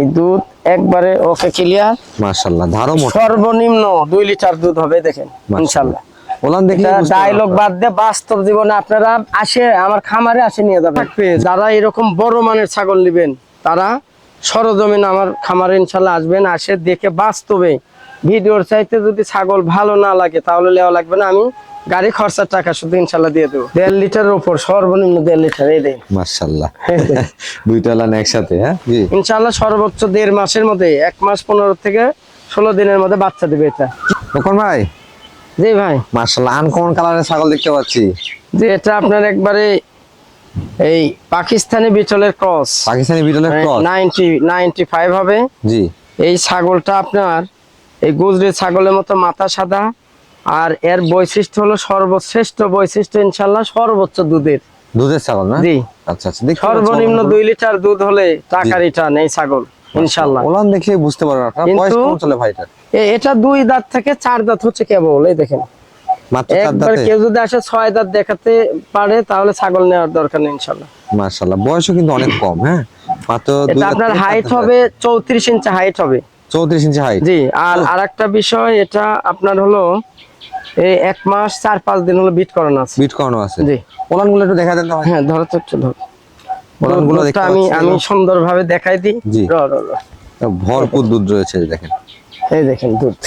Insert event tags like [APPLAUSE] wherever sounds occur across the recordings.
এই দুধ একবারে ওকে ক্লিয়ার মাশাআল্লাহ মোটা। সর্বনিম্ন দুই লিটার দুধ হবে দেখেন ইনশাল্লাহ ওলান দেখলে ডায়লগ বাদ দিয়ে বাস্তব জীবনে আপনারা আসে আমার খামারে আসে নিয়ে যাবেন। যারা এরকম বড় মানের ছাগল নেবেন তারা সরজমিন আমার খামারে ইনশাল্লাহ আসবেন আসে দেখে বাস্তবে। ভিডিওর চাইতে যদি ছাগল ভালো না লাগে তাহলে লেওয়া লাগবে না। আমি গাড়ি খরচার টাকা শুধু ইনশাল্লাহ দিয়ে দেবো। দেড় লিটারের উপর সর্বনিম্ন দেড় লিটার এই দেন। মাশাআল্লাহ [LAUGHS] দুইটা একসাথে হ্যাঁ? ইনশাল্লাহ সর্বোচ্চ দেড় মাসের মধ্যে এক মাস পনেরো থেকে ষোলো দিনের মধ্যে বাচ্চা দেবে এটা। তখন ভাই? জি ভাই। মাশাআল্লাহ আনকমন কালারের ছাগল দেখতে পাচ্ছি। যে এটা আপনার একবারে এই পাকিস্তানি বিটলের ক্রস। পাকিস্তানি বিটলের ক্রস? নাইনটি নাইনটি ফাইভ হবে। জি। এই ছাগলটা আপনার এই গুজরি ছাগলের মতো মাথা সাদা আর এর বৈশিষ্ট্য হলো সর্বশ্রেষ্ঠ বৈশিষ্ট্য ইনশাল্লাহ সর্বোচ্চ দুধের। দুধের ছাগল না? জি। আচ্ছা আচ্ছা সর্বনিম্ন পাচ্ছি দুই লিটার দুধ হলে টাকা রিটার্ন এই ছাগল ইনশাল্লাহ ওলান দেখে বুঝতে পারবেন আপনারা বয়স কেমন চলে ভাই এটা এটা দুই দাঁত থেকে চার দাঁত হচ্ছে কেবল এই দেখেন। মাত্র চার দাঁতে? কেউ যদি আসে ছয় দাঁত দেখাতে পারে তাহলে ছাগল নেওয়ার দরকার নেই ইনশাল্লাহ মাশাআল্লাহ বয়সও কিন্তু অনেক কম হ্যাঁ? মাত্র দুই দাঁত আপনার হাইট হবে চৌত্রিশ ইঞ্চি হাইট হবে। চৌত্রিশ ইঞ্চি হাইট জি আর আরেকটা বিষয় এটা আপনার হলো এই এক মাস চার পাঁচ দিন হলো বিট করানো আছে। বিট করানো আছে? জি। ওলানগুলো একটু দেখা দেন হ্যাঁ ধরো তো একটু ধরো। ওলানগুলো দেখতে আমি আমি। সুন্দরভাবে দেখাই দিই। জি। র, র। ভরপুর দুধ রয়েছে এই দেখেন। এই দেখেন দুধ।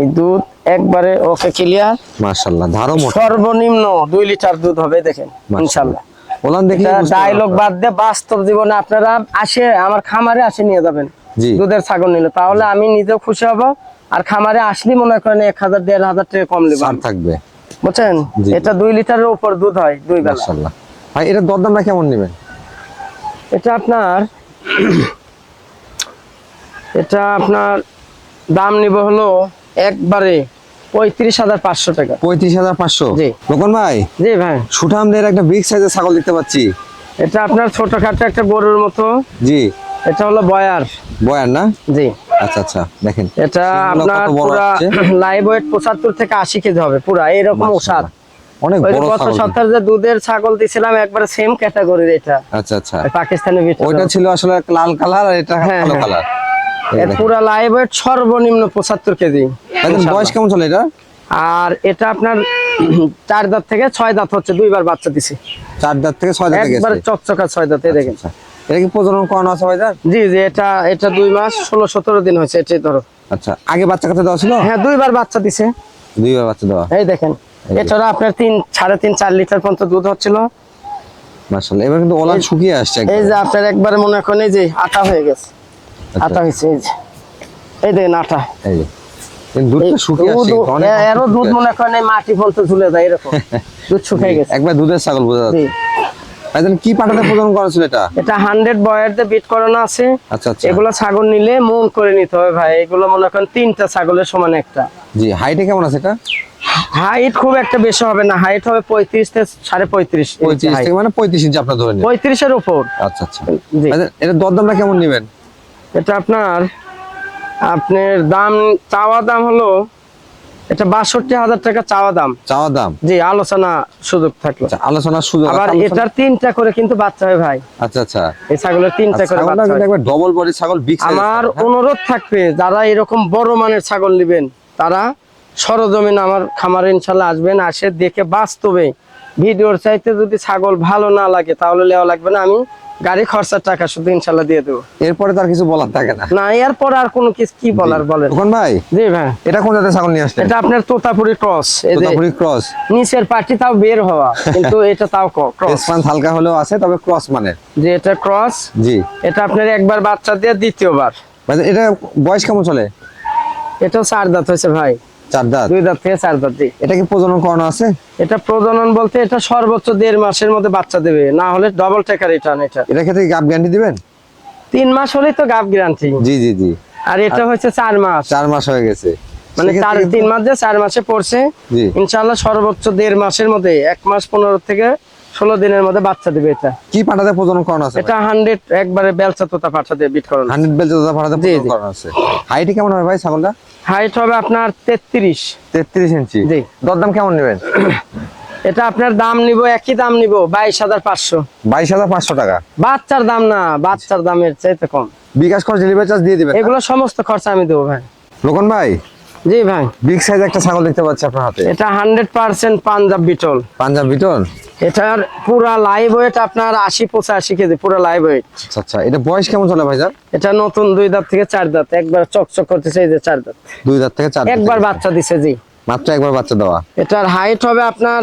এই দুধ একবারে ওকে ক্লিয়ার মাশাআল্লাহ ধারও মোটা। সর্বনিম্ন দুই লিটার দুধ হবে দেখেন ইনশাল্লাহ ওলান বুঝতে ডায়লগ বাদ দিয়ে বাস্তব জীবনে আপনারা আসে আমার খামারে আসে নিয়ে যাবেন। দুধের ছাগল নিলে। তাহলে আমি নিজেও খুশি হব আর খামারে আসলে মনে করেন এক হাজার দেড় হাজার টাকা কম ছাড় থাকবে। বুঝছেন। এটা দুই লিটারের উপর দুধ হয় দুই বেলা। ভাই এটা দরদামটা কেমন নেবেন? এটা আপনার এটা আপনার দাম নিব হলো একবারে পঁয়ত্রিশ হাজার পাঁচশো টাকা। পঁয়ত্রিশ হাজার পাঁচশো। লোকন ভাই? জি ভাই। সুঠামদের একটা বিগ সাইজের ছাগল দেখতে পাচ্ছি। এটা আপনার ছোটখাটো একটা গরুর মতো। জি। এটা হলো বয়ার। বয়ার না? জি। আচ্ছা আচ্ছা দেখেন। এটা আপনার পুরা। লাইভ ওয়েট পঁচাত্তর থেকে আশি কেজি হবে পুরা এরকম ওষাদ অনেক বড় ছাগল। যে দুধের ছাগল দিছিলাম একবারে সেম ক্যাটাগরির এটা। আচ্ছা আচ্ছা। ওই পাকিস্তানি ভিতরে। ওইটা ছিল আসলে লাল কালার আর এটা হ্যাঁ, কালো হ্যাঁ। কালার। এর পুরা লাইভ ওয়েট সর্বনিম্ন পঁচাত্তর কেজি। বয়স কেমন চলে এটা? আর এটা আপনার চার দাঁত থেকে ছয় দাঁত হচ্ছে দুইবার বাচ্চা দিছে। চার দাঁত থেকে ছয় দাঁত একবার চকচকা ছয় দাঁতে দেখেন। আচ্ছা। এটা কি প্রজনন করানো আছে ভাইজান? জি জি এটা এটা দুই মাস ষোলো সতেরো দিন হয়েছে এটাই ধরো। আচ্ছা আগে বাচ্চা কাছে দেওয়া ছিল? হ্যাঁ দুইবার বাচ্চা দিছে। দুইবার বাচ্চা দেওয়া? এই দেখেন এছাড়া আপনার তিন সাড়ে তিন চার লিটার পর্যন্ত দুধ হচ্ছিল। মাশাআল্লাহ এবার কিন্তু ওলান শুকিয়ে আসছে এই যে আপনার একবারে মনে করেন এই যে আটা হয়ে গেছে। আচ্ছা। আটা হয়েছে এই যে। এই দেখেন আটা। এই যে। দুধটা শুকিয়ে আসছে দুধ- কিন্তু অনেক এরও দুধ মনে করেন মাটি ফলতে ঝুলে যায় এরকম। দুধ শুকিয়ে। গেছে। একবার দুধের ছাগল বোঝা যাচ্ছে। ভাইজান কি পাটাতে প্রজনন করা ছিল এটা? এটা হান্ড্রেড বয়ের বিট করানো আছে। আচ্ছা আচ্ছা। এগুলো ছাগল নিলে মন করে নিতে হবে ভাই। এগুলো মনে করেন তিনটা ছাগলের সমান একটা। জি হাইটে কেমন আছে এটা? হাইট খুব একটা বেশি হবে না। হাইট হবে পঁয়ত্রিশ থেকে সাড়ে পঁয়ত্রিশ পঁয়ত্রিশ থেকে মানে পঁয়ত্রিশ ইঞ্চি আপনার ধরে নিন। পঁয়ত্রিশের উপর। আচ্ছা আচ্ছা। এটা দরদামটা কেমন নেবেন? এটা আপনার আপনার দাম চাওয়া দাম হলো এটা বাষট্টি হাজার টাকা চাওয়া দাম। চাওয়া দাম? জি আলোচনা সুযোগ থাকল। আচ্ছা আলোচনার সুযোগ আবার এটার তিনটা করে কিন্তু বাচ্চা হয় ভাই। আচ্ছা আচ্ছা। এই ছাগলের তিনটা করে হয়। একবার ডবল বডি ছাগল আমার অনুরোধ থাকবে যারা এরকম বড় মানের ছাগল নেবেন তারা সরজমিন আমার খামারে ইনশাল্লাহ আসবেন আসে দেখে বাস্তবে ভিডিওর চাইতে যদি ছাগল ভালো না লাগে তাহলে লেওয়া লাগবে না। আমি গাড়ি খরচার টাকা শুধু ইনশাল্লাহ দিয়ে দেবো। এরপরে তার কিছু বলার থাকে না। না এরপর আর কোনো কিছু কি বলার বলেন? তখন ভাই? জি ভাই। এটা কোন জাতের ছাগল নিয়ে আসলেন? এটা আপনার তোতাপুরি ক্রস তোতাপুরি ক্রস। নিচের পার্টি তাও বের হওয়া কিন্তু এটা তাও ক্রস। স্পান হালকা হলেও আছে তবে ক্রস মানে। যে এটা ক্রস জি। এটা আপনার একবার বাচ্চা দিয়ে দ্বিতীয়বার। ভাই, এটা বয়স কেমন চলে? এটাও চার দাঁত হয়েছে ভাই। চার দাঁত? দুই দাঁত থেকে চার দাঁত এটা কি প্রজনন করানো আছে? এটা প্রজনন বলতে এটা সর্বোচ্চ দেড় মাসের মধ্যে বাচ্চা দেবে না হলে ডবল টেকা রিটার্ন এটা। এটা ক্ষেত্রে গাব গ্যারান্টি দিবেন? তিন মাস হলেই তো গাব গ্যারান্টি জি জি জি। আর এটা হচ্ছে চার মাস। চার মাস হয়ে গেছে। মানে চার তিন মাস চার মাসে পড়ছে ইনশাল্লাহ সর্বোচ্চ দেড় মাসের মধ্যে এক মাস পনেরো থেকে ষোলো দিনের মধ্যে বাচ্চা দেবে এটা। কি পাঠাতে প্রজনন করানো আছে এটা হান্ড্রেড একবারে বেলচা তোতা পাঠা দিয়ে বিট করানো হান্ড্রেড বেল দাদা পাটাতে জি, প্রজনন করানো আছে। হাইট কেমন হবে ভাই ছাগলটা? হাইট হবে আপনার তেত্রিশ। তেত্রিশ ইঞ্চি। জি। দরদাম কেমন নেবেন? এটা আপনার দাম নিব একই দাম নিব বাইশ হাজার পাঁচশো। বাইশ হাজার পাঁচশো টাকা। বাচ্চার দাম না বাচ্চার দামের চাইতে কম। বিকাশ খরচ ডেলিভারি চার্জ দিয়ে দিবেন এগুলো সমস্ত খরচা আমি দেবো ভাই। লোকন ভাই? জি ভাই। বিগ সাইজ একটা ছাগল দেখতে পাচ্ছি আপনার হাতে। এটা হান্ড্রেড পার্সেন্ট পাঞ্জাব বিটল। পাঞ্জাব বিটন এটার পুরা লাইভ ওয়েট আপনার আশি পঁচাশি কেজি পুরা লাইভ ওয়েট আচ্ছা আচ্ছা এটা বয়স কেমন চলে ভাই ভাইজান? এটা নতুন দুই দাঁত থেকে চার দাঁত একবার চকচক করতেছে এই যে চার দাঁত। দুই দাঁত থেকে চার দাঁত একবার বাচ্চা দিছে জি। মাত্র একবার বাচ্চা দেওয়া। এটার হাইট হবে আপনার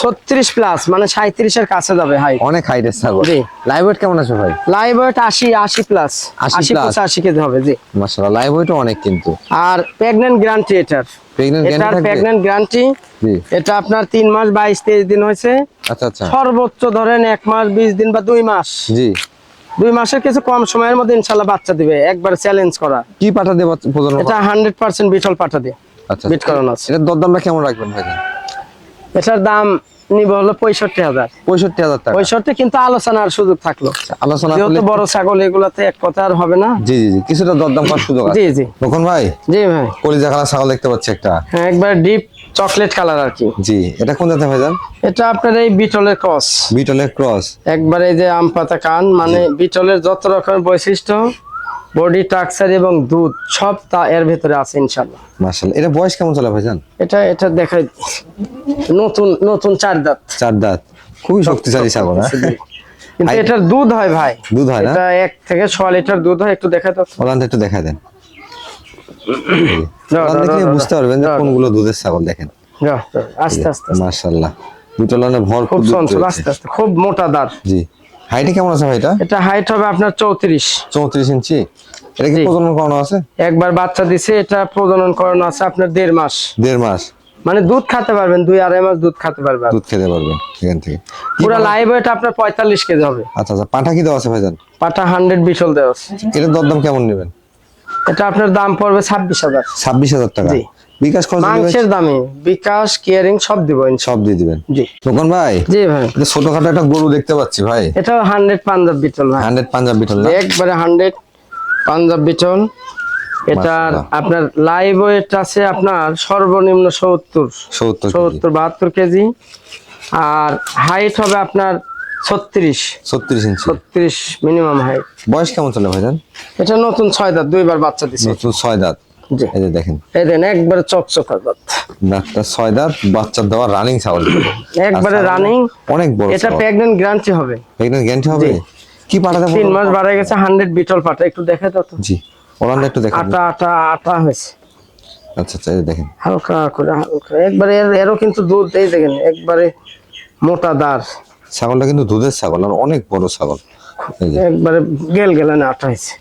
ছত্রিশ প্লাস মানে সাঁত্রিশের কাছে যাবে হাইট অনেক ছাগল। জি। লাইভ ওয়েট কেমন আছে ভাই? লাইভ ওয়েট আশি আশি প্লাস 80 আশি কেজি হবে জি। মাশাআল্লাহ লাইভ ওয়েটও অনেক কিন্তু। আর প্রেগনেন্ট গ্যারান্টি এটার। প্রেগন্যান্ট এটার গ্যারান্টি প্রেগনেন্ট এটা আপনার তিন মাস বাইশ তেইশ দিন হয়েছে। আচ্ছা আচ্ছা। সর্বোচ্চ ধরেন এক মাস বিশ দিন বা দুই মাস। জি। দুই মাসের কিছু কম সময়ের মধ্যে ইনশাল্লাহ বাচ্চা দিবে একবার চ্যালেঞ্জ করা। কি পাঠা দেব এটা হান্ড্রেড পার্সেন্ট বিটল পাঠা দিয়ে আচ্ছা বিট করানো আছে। এটার দরদামটা কেমন রাখবেন ভাইজান এটার দাম নিব হলো পঁয়ষট্টি হাজার। পঁয়ষট্টি হাজার টাকা। পঁয়ষট্টি কিন্তু আলোচনার সুযোগ থাকল। আলোচনা যেহেতু বড় ছাগল এগুলাতে এক কথা আর হবে না। জি জি জি কিছুটা দরদাম করার সুযোগ জি জি। তখন ভাই? জি ভাই। কলিজা কালার ছাগল দেখতে পাচ্ছি একটা। হ্যাঁ একবার ডিপ চকলেট কালার আর কি। জি এটা কোন জাতের ভাইজান? এটা আপনার এই বিটলের ক্রস। বিটলের ক্রস। একবার এই যে আম পাতা কান মানে বিটলের যত রকমের বৈশিষ্ট্য বডি টাক্সার এবং দুধ সব তা এর ভেতরে আছে ইনশাল্লাহ মার্শাল এটা বয়স কেমন চলে ভাইজান? এটা এটা দেখাই নতুন নতুন চার দাঁত। চার দাঁত। খুবই শক্তিশালী ছাগল হ্যাঁ? কিন্তু এটার দুধ হয় ভাই। দুধ হয় না? এটা এক থেকে ছ লিটার দুধ হয় একটু দেখা তো ওলান একটু দেখা দেন। দাও, ওলান দেখলে বুঝতে পারবেন যে দাও, কোনগুলো দুধের ছাগল দেখেন। আস্তে আস্তে আস্তে। মার্শাল্লাহ বিটলনে ভরপুর খুব আস্তে আস্তে। খুব মোটা দাঁত। জি। হাইটে কেমন আছে ভাই এটা? এটা হাইট হবে আপনার চৌত্রিশ। চৌত্রিশ ইঞ্চি। এটা কি প্রজনন করানো আছে? একবার বাচ্চা দিছে এটা প্রজনন করানো আছে আপনার দেড় মাস। দেড় মাস। মানে দুধ খেতে পারবেন দুই আড়াই মাস দুধ খেতে পারবেন। দুধ খেতে পারবেন এখান থেকে। পুরো লাইভ ওয়েট আপনার পঁয়তাল্লিশ কেজি হবে। আচ্ছা আচ্ছা পাঠা কি দেওয়া আছে ভাইজান? পাটা হান্ড্রেড বিশল দেওয়া আছে। এটার দরদাম কেমন নেবেন? এটা আপনার দাম পড়বে ছাব্বিশ হাজার। ছাব্বিশ হাজার টাকা। জি। বিকাশ খরচ মাংসের দামে বিকাশ কেয়ারিং সব দিব সব দিয়ে দিবেন? জি। লোকন ভাই জি ভাই। এটা ছোটখাটো একটা গরু দেখতে পাচ্ছি ভাই। এটা হান্ড্রেড পাঞ্জাব বিটল ভাই। হান্ড্রেড পাঞ্জাব বিটল না? একবারে হান্ড্রেড পাঞ্জাব বিটল। এটার আপনার লাইভ ওয়েট আছে আপনার সর্বনিম্ন সত্তর। সত্তর কেজি। সত্তর বাহাত্তর কেজি। আর হাইট হবে আপনার ছত্রিশ। ছত্রিশ ইঞ্চি। ছত্রিশ মিনিমাম হাইট বয়স কেমন চলে ভাইজান? এটা নতুন ছয় দাঁত দুইবার বাচ্চা দিছে। নতুন ছয় দাঁত। এই যে দেখেন। এই দেন একবারে চকচকা দাঁতটা ছয় দাঁত বাচ্চা দেওয়া রানিং ছাগল। একবারে রানিং অনেক বড় এটা গ্যারান্টি হবে। গ্যারান্টি হবে। কি তিন মাস বাড়া গেছে হান্ড্রেড বিটল পাটা একটু দেখে দাও তো। জি ওলানটা একটু দেখেন। আটা আটা আটা হয়েছে। আচ্ছা আচ্ছা দেখেন। হালকা করে হালকা। একবারে এরও কিন্তু দুধ এই দেখেন একবারে মোটা ছাগলটা কিন্তু দুধের ছাগল আর অনেক বড় ছাগল। একবারে গেল গেলে না আটা হয়েছে।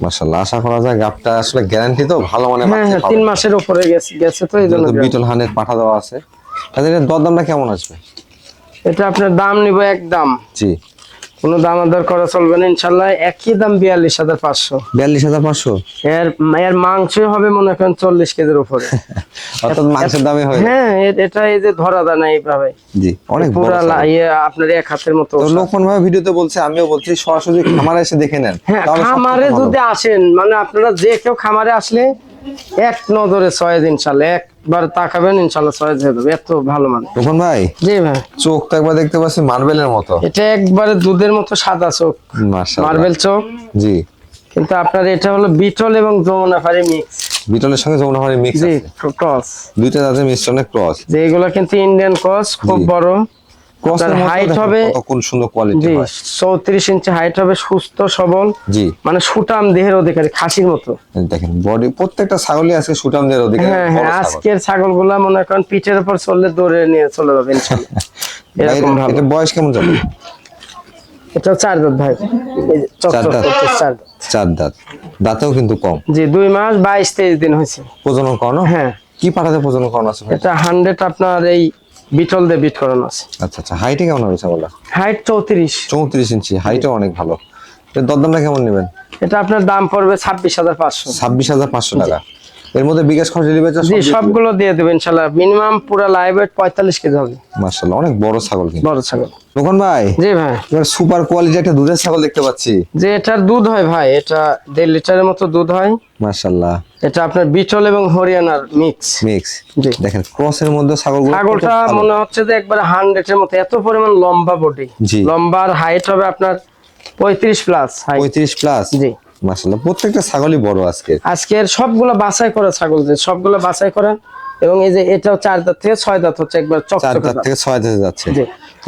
মাশাআল্লাহ আশা করা যায় গাবটা আসলে গ্যারান্টি তো ভালো মানে হ্যাঁ তিন মাসের উপরে গেছে গেছে তো। বিটল হানের পাঠা দেওয়া আছে। এর দরদামটা কেমন আসবে? এটা আপনার দাম নিব একদম জি। কোনো দাম আদার করা চলবে না ইনশাল্লাহ। একই দাম বিয়াল্লিশ হাজার পাঁচশো। বিয়াল্লিশ হাজার পাঁচশো? এর এর মাংসই হবে মনে করেন চল্লিশ কেজির উপরে। [LAUGHS] মাংসের দামে হয় হ্যাঁ এটা এই যে ধরা দেয় না এইভাবে। জি অনেক পুরা ইয়ে আপনার এক হাতের মতো তো লোকমান ভাই ভিডিওতে বলছে আমিও বলছি সরাসরি খামারে এসে দেখে নেন। হ্যাঁ খামারে যদি আসেন মানে আপনারা যে কেউ খামারে আসলে এক নজরে সয়েজ ইনশাল্লাহ একবার তাকাবেন হয়ে যাবে। এত ভালো মানে ভাই? জি একবার দেখতে পাচ্ছি মার্বেলের মতো। এটা একবারে দুধের মতো সাদা চোখ। মার্বেল চোখ। জি। কিন্তু আপনার এটা হলো বিটল এবং যমুনাফারি মিক্স। বিটলের সঙ্গে যমুনাফারি মিক্স জি আছে? ক্রস দুইটা জাতের মিশ্রণে ক্রস। যে এগুলো কিন্তু ইন্ডিয়ান ক্রস খুব। বড়। ক্রস হবে- সুন্দর কোয়ালিটি হয়। চৌত্রিশ ইঞ্চি হাইট হবে সুস্থ সবল জি। মানে সুটাম দেহের অধিকারী খাসির মতো। দেখেন বডি প্রত্যেকটা ছাগলই আজকে সুটামদের অধিকার হ্যাঁ হ্যাঁ আজকের মনে করেন পিঠের উপর চললে দৌড়ে নিয়ে চলে যাবে ইনশাল্লাহ। [LAUGHS] এরকম ভালো এটা বয়স কেমন যাবে? এটা চার দাঁত ভাই। চার দাঁত। চার দাঁত। দাঁতেও কিন্তু কম। জি দুই মাস বাইশ তেইশ দিন হয়েছে। প্রজনন করানো? হ্যাঁ। কি পাঠাতে প্রজনন করানো আছে এটা হান্ড্রেড আপনার এই বিটল দিয়ে বিট করানো আছে। আচ্ছা আচ্ছা হাইটে কেমন হবে ছাগলটা? হাইট চৌত্রিশ। চৌত্রিশ ইঞ্চি হাইটও অনেক ভালো। এর দরদামটা কেমন নেবেন? এটা আপনার দাম পড়বে ছাব্বিশ হাজার পাঁচশো। ছাব্বিশ হাজার পাঁচশো টাকা। এর মধ্যে বিকাশ খরচ ডেলিভারি জি সবগুলো দিয়ে দেবেন ইনশাল্লাহ। মিনিমাম পুরো লাইভ ওয়েট পঁয়তাল্লিশ কেজি হবে। মাশাআল্লাহ অনেক বড় ছাগল কিন্তু। বড় ছাগল। দোকান ভাই জি ভাই। এবার সুপার কোয়ালিটি একটা দুধের ছাগল দেখতে পাচ্ছি। যে এটার দুধ হয় ভাই এটা দেড় লিটারের মতো দুধ হয়। মাশাআল্লাহ। এটা আপনার বিটল এবং হরিয়ানার মিক্স মিক্স জি। দেখেন ক্রসের মধ্যে ছাগল ছাগলটা মনে হচ্ছে যে একবার হান্ড্রেডের মতো এত পরিমাণ লম্বা বডি জি। লম্বার হাইট হবে আপনার পঁয়ত্রিশ প্লাস হাইট পঁয়ত্রিশ প্লাস জি। মাশাআল্লাহ প্রত্যেকটা ছাগলই বড় আজকে। আজকের সবগুলো বাছাই করা ছাগল সবগুলো বাছাই করা এবং এই যে এটাও চার দাঁত থেকে ছয় দাঁত হচ্ছে একবার চার চকচকে দাঁত দাঁত। থেকে ছয় দাঁতে যাচ্ছে।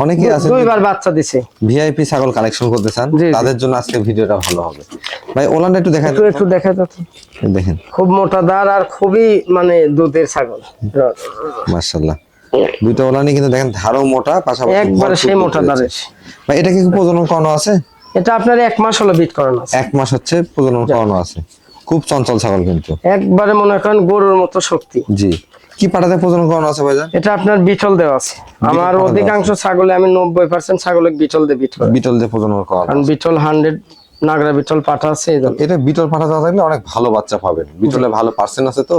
অনেকেই আছে দুইবার বাচ্চা দিছে। ভিআইপি ছাগল কালেকশন করতে চান। তাদের জন্য আজকে ভিডিওটা ভালো হবে। ভাই ওলানটা একটু দেখা একটু একটু দেখা যাচ্ছে দেখেন। খুব মোটা দাঁড় আর খুবই মানে দুধের ছাগল। মাশাআল্লাহ। দুইটা ওলানি কিন্তু দেখেন ধারও মোটা পাশাপাশি একবারে সেই মোটা। দাঁড়ের ভাই এটা কি প্রজনন করানো আছে? এটা আপনার এক মাস হলো বিট করানো আছে। এক মাস হচ্ছে প্রজনন করানো আছে। খুব চঞ্চল ছাগল কিন্তু। একবারে মনে করেন গরুর মতো শক্তি। জি। কি পাটাতে প্রজনন করানো আছে ভাইজান? এটা আপনার বিটল দেওয়া আছে। আমার অধিকাংশ ছাগলে আমি নব্বই পার্সেন্ট ছাগলে বিটল দিয়ে বিট করি। বিটল দিয়ে প্রজনন করানো কারণ বিটল হান্ড্রেড নাগরা বিটল পাঠা আছে এটা বিটল পাঠা থাকলে অনেক ভালো বাচ্চা পাবেন। বিটলে ভালো পার্সেন্ট আছে তো।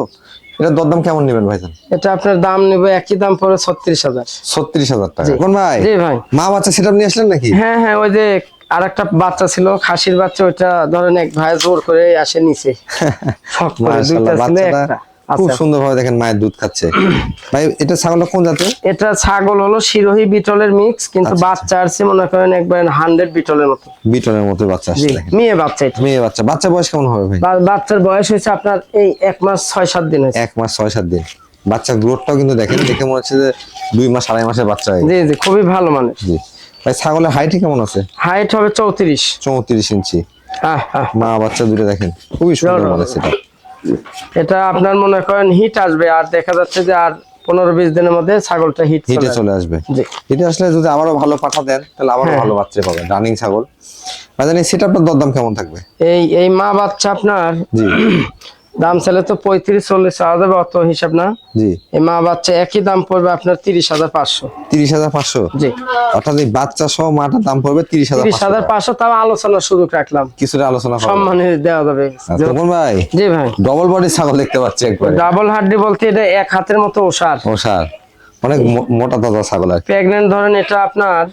এটা দরদাম কেমন নেবেন ভাইজান? এটা আপনার দাম নেবে একই দাম পড়ে ছত্রিশ হাজার। ছত্রিশ হাজার টাকা। কোন ভাই? জি ভাই। মা বাচ্চা সেটা নিয়ে আসলেন নাকি? হ্যাঁ হ্যাঁ ওই যে আর একটা বাচ্চা ছিল খাসির বাচ্চা ওইটা ধরেন এক ভাই জোর করে আসে নিচে। [LAUGHS] খুব আচ্ছা সুন্দর ভাবে দেখেন মায়ের দুধ খাচ্ছে। ভাই এটা ছাগলটা কোন জাতের? এটা ছাগল হলো শিরোহী বিটলের মিক্স কিন্তু আচ্ছা, বাচ্চা আসছে মনে করেন একবার হান্ড্রেড বিটলের মতো। বিটলের মতো বাচ্চা আসছে মেয়ে বাচ্চা এটা। মেয়ে বাচ্চা। বাচ্চা বয়স কেমন হবে ভাই? বাচ্চার বয়স হয়েছে আপনার এই এক মাস ছয় সাত দিন হয়েছে। এক মাস ছয় সাত দিন। বাচ্চার গ্রোথটাও কিন্তু দেখেন দেখে মনে হচ্ছে যে দুই মাস আড়াই মাসের বাচ্চা হয়ে। জি জি খুবই ভালো মানের জি। ভাই ছাগলের হাইটই কেমন আছে? হাইট হবে চৌত্রিশ। চৌত্রিশ ইঞ্চি। মা বাচ্চা দুটো দেখেন। খুবই সুন্দর মানে এটা আপনার মনে করেন হিট আসবে আর দেখা যাচ্ছে যে আর পনেরো বিশ দিনের মধ্যে ছাগলটা হিট হিটে চলে আসবে। হিটে আসলে যদি আবারও ভালো পাঠা দেন তাহলে আবারও হ্যাঁ। ভালো বাচ্চা পাবেন রানিং ছাগল। জানি সেটা আপনার দরদাম কেমন থাকবে? এই এই মা বাচ্চা আপনার দাম চাইলে তো পঁয়ত্রিশ চল্লিশ চাওয়া যাবে অত হিসাব না। জি। এই মা বাচ্চা একই দাম পড়বে আপনার তিরিশ হাজার পাঁচশো। তিরিশ হাজার পাঁচশো? জি। অর্থাৎ এই বাচ্চা সহ মাটার দাম পড়বে তিরিশ হাজার তিরিশ হাজার পাঁচশো তাও আলোচনার সুযোগ রাখলাম। কিছুটা আলোচনা সম্মানে দেওয়া যাবে। আচ্ছা, তপন ভাই জি ভাই। ডবল বডি ছাগল দেখতে পাচ্ছি একবারে। ডাবল হাড্ডি বলতে এটা এক হাতের মতো ওষার। ও স্যার অনেক মোটা তাজা ছাগল আর প্রেগনেন্ট ধরেন এটা আপনার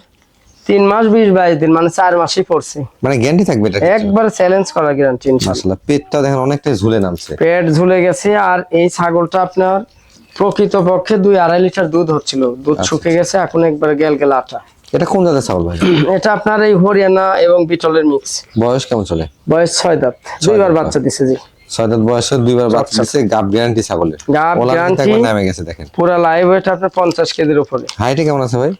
তিন মাস বিশ বাইশ দিন মানে চার মাসই পড়ছে। মানে গ্যারান্টি থাকবে এটা একবার চ্যালেঞ্জ করা গ্যারান্টি মাসাল্লাহ পেটটা দেখেন অনেকটাই ঝুলে নামছে। পেট ঝুলে গেছে আর এই ছাগলটা আপনার প্রকৃত পক্ষে দুই আড়াই লিটার দুধ হচ্ছিল। দুধ আচ্ছা, শুকে গেছে এখন একবার গেল গেল আটা। এটা কোন জাতের ছাগল ভাই? [CLEARS THROAT] এটা আপনার এই হরিয়ানা এবং বিটলের মিক্স বয়স কেমন চলে? বয়স ছয় দাঁত। দুইবার বাচ্চা দিছে জি। ছয় দাঁত বয়সে দুইবার বাচ্চা দিচ্ছে গাব গ্যারান্টি ছাগলের। গাব। একবার নামে গেছে দেখেন। পুরা লাইভ ওয়েট আপনার পঞ্চাশ কেজির উপরে। হাইটে কেমন আছে ভাই?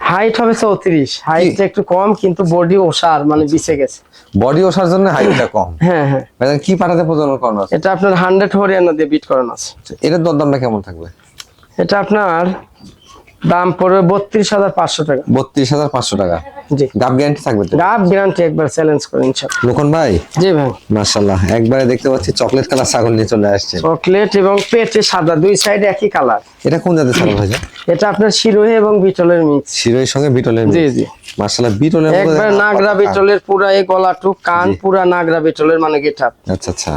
হাইট হবে চৌত্রিশ। হাইট একটু কম কিন্তু বডি ওষার মানে বিছে গেছে। বডি ওসার জন্য হাইটটা কম। [LAUGHS] হ্যাঁ হ্যাঁ। ভাই কি পাঠাতে প্রজনন করানো আছে? এটা আপনার হান্ড্রেড হরিয়ানা দিয়ে বিট করানো আছে। এটার দরদামটা কেমন থাকবে? এটা আপনার দাম পড়বে বত্রিশ হাজার পাঁচশো টাকা। বত্রিশ হাজার পাঁচশো টাকা। জি। গাব গ্যারান্টি থাকবে তো? গাব গ্যারান্টি একবার চ্যালেঞ্জ করে ইনশাল্লাহ লোকন ভাই? জি ভাই। মাশাল্লাহ একবারে দেখতে পাচ্ছি চকলেট কালার ছাগল নিয়ে চলে আসছে। চকলেট এবং পেটে সাদা দুই সাইডে একই কালার এটা কোন জাতের ছাগল ভাই? এটা আপনার শিরোহি এবং বিটলের মিক্স শিরোর সঙ্গে বিটলের জি জি। মাশাল্লাহ বিটলের একবার নাগরা বিটলের পুরা এই গলাটু কান পুরা নাগরা বিটলের মানে গেট আচ্ছা আচ্ছা।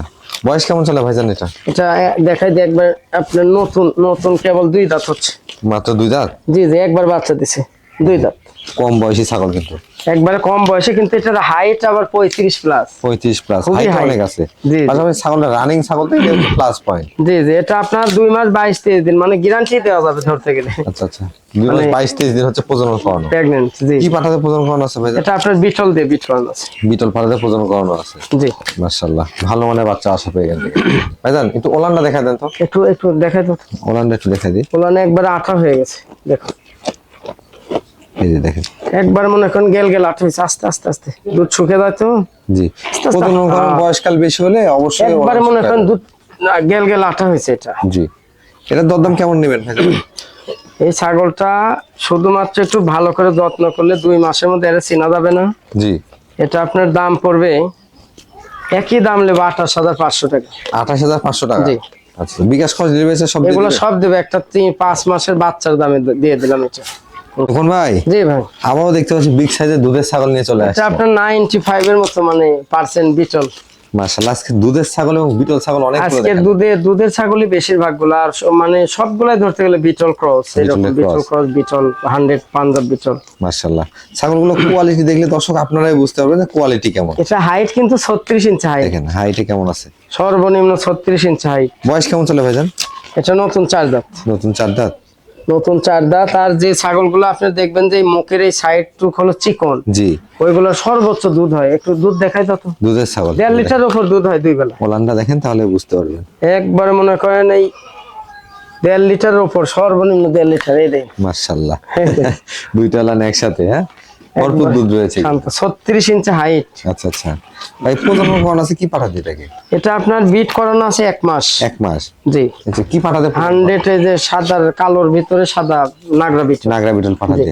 বয়স কেমন চলে ভাইজান এটা? এটা দেখাই দিয়ে একবার আপনার নতুন নতুন কেবল দুই দাঁত হচ্ছে। মাত্র দুই দাঁত? জি জি একবার বাচ্চা দিছে দুই দাঁত। কম বয়সী ছাগল কিন্তু। একবারে কম বয়সে কিন্তু এটার হাইট আবার পঁয়ত্রিশ প্লাস পঁয়ত্রিশ প্লাস হাইট অনেক আছে। পাশাপাশি ছাগলটা রানিং ছাগল তো এটা প্লাস পয়েন্ট জি জি এটা আপনার দুই মাস বাইশ তেইশ দিন মানে গ্যারান্টি দেওয়া যাবে ধরতে গেলে। আচ্ছা আচ্ছা। দুই মাস মানে- বাইশ তেইশ দিন হচ্ছে প্রজনন করানো। প্রেগনেন্ট জি। কি পাঠাতে প্রজনন করানো আছে ভাইজান এটা আপনার বিটল দিয়ে বিট করানো আছে। বিটল পাঠাতে প্রজনন করানো আছে। জি। মাশাল্লাহ ভালো মানের বাচ্চা আশা পেয়ে গেল ভাইজান একটু ওলানটা দেখা দেন তো। একটু একটু দেখাই দাও ওলানটা একটু দেখা দিই। ওলানে একবার আঠা হয়ে গেছে দেখো এই যে দেখেন। একবার মনে করেন গেল গেল আঠা হয়েছে আস্তে আস্তে আস্তে। দুধ শুকে যায় তো? জি। আস্তে। বয়সকাল বেশি হলে অবশ্যই একবারে মনে করেন দুধ গেল গেল আঠা হয়েছে এটা। জি। এটার দরদাম কেমন নেবেন এই ছাগলটা শুধুমাত্র একটু ভালো করে যত্ন করলে দুই মাসের মধ্যে এটা চেনা যাবে না। জি। এটা আপনার দাম পড়বে একই দাম নেবে আঠাশ হাজার পাঁচশো টাকা। আঠাশ হাজার পাঁচশো টাকা? জি। আচ্ছা বিকাশ খরচ সব এগুলো সব দেবে একটা তিন পাঁচ মাসের বাচ্চার দামে দিয়ে দিলাম এটা। তখন ভাই? জি ভাই। আবারও দেখতে পাচ্ছি বিগ সাইজের দুধের ছাগল নিয়ে চলে আসছে। আপনার নাইনটি ফাইভ এর মতো মানে পার্সেন্ট বিচল মাশাআল্লাহ আজকে দুধের ছাগল এবং বিটল ছাগল অনেক আজকের দুধে দুধের ছাগলই বেশিরভাগগুলো আর মানে সবগুলাই ধরতে গেলে বিটল ক্রস এরকম বিটল ক্রস বিটল হান্ড্রেড পাঞ্জাব বিটল। মাশাআল্লাহ ছাগলগুলো কোয়ালিটি দেখলে দর্শক আপনারাই বুঝতে পারবেন যে কোয়ালিটি কেমন। এটা হাইট কিন্তু ছত্রিশ ইঞ্চি হাইট দেখেন হাইটে কেমন আছে? সর্বনিম্ন ছত্রিশ ইঞ্চি হাইট বয়স কেমন চলে ভাইজান? এটা নতুন চার দাঁত। নতুন চার দাঁত। নতুন চার দাঁত আর যে ছাগলগুলো আপনি দেখবেন যে মুখের এই সাইড টুক হলো চিকন। জি। ওইগুলো সর্বোচ্চ দুধ হয়। একটু দুধ দেখাই তো। দুধের ছাগল। দেড় লিটার উপর দুধ হয় দুই বেলা। ওলানটা দেখেন তাহলে বুঝতে পারবেন। একবারে মনে করেন এই দেড় লিটার উপর সর্বনিম্ন দেড় লিটার এই দেয় মাশাআল্লাহ। [LAUGHS] দুইটা ওলান একসাথে হ্যাঁ? ভরপুর দুধ রয়েছে। ছত্রিশ ইঞ্চি হাইট আচ্ছা আচ্ছা। ভাই প্রজন্ম করানো আছে কি পাঠাতে এটাকে? এটা আপনার বিট করানো আছে এক মাস। এক মাস? জি। আচ্ছা কি পাঠাতে হান্ড্রেড যে সাদার কালোর ভিতরে সাদা নাগরা বিট নাগরা বিটল পাঠাতে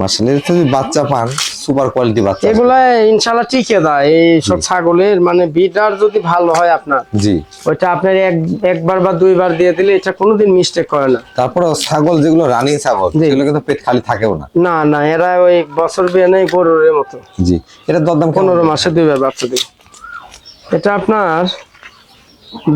মাশাআল্লাহ যদি বাচ্চা পান সুপার কোয়ালিটি বাচ্চা এগুলো ইনশাল্লাহ টিকে দেয়। এই সব ছাগলের মানে বিটার যদি ভালো হয় আপনার জি। ওইটা আপনার এক একবার বা দুইবার দিয়ে দিলে এটা কোনোদিন মিস্টেক করে না। তারপরে ছাগল যেগুলো রানিং ছাগল। সেগুলো কিন্তু পেট খালি থাকেও না। না না এরা ওই বছর বিয়ে নেই গরুর মতো। জি। এটা দরদাম কেমন? পনেরো মাসে দুইবার বাচ্চা দিবে এটা আপনার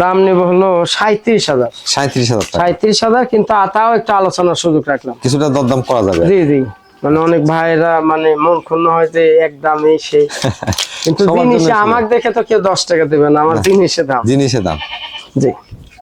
দাম নেব হলো সাঁত্রিশ হাজার। সাঁত্রিশ হাজার সাঁত্রিশ হাজার কিন্তু তাও একটা আলোচনার সুযোগ রাখলাম। কিছুটা দরদাম করা যাবে। জি জি। মানে অনেক ভাইরা মানে মন ক্ষুণ্ণ হয় যে এক দামে সেই। [LAUGHS] কিন্তু জিনিসে আমার আমাকে দেখে তো কেউ দশ টাকা দেবে না আমার জিনিসের দাম। জিনিসের দাম। জি।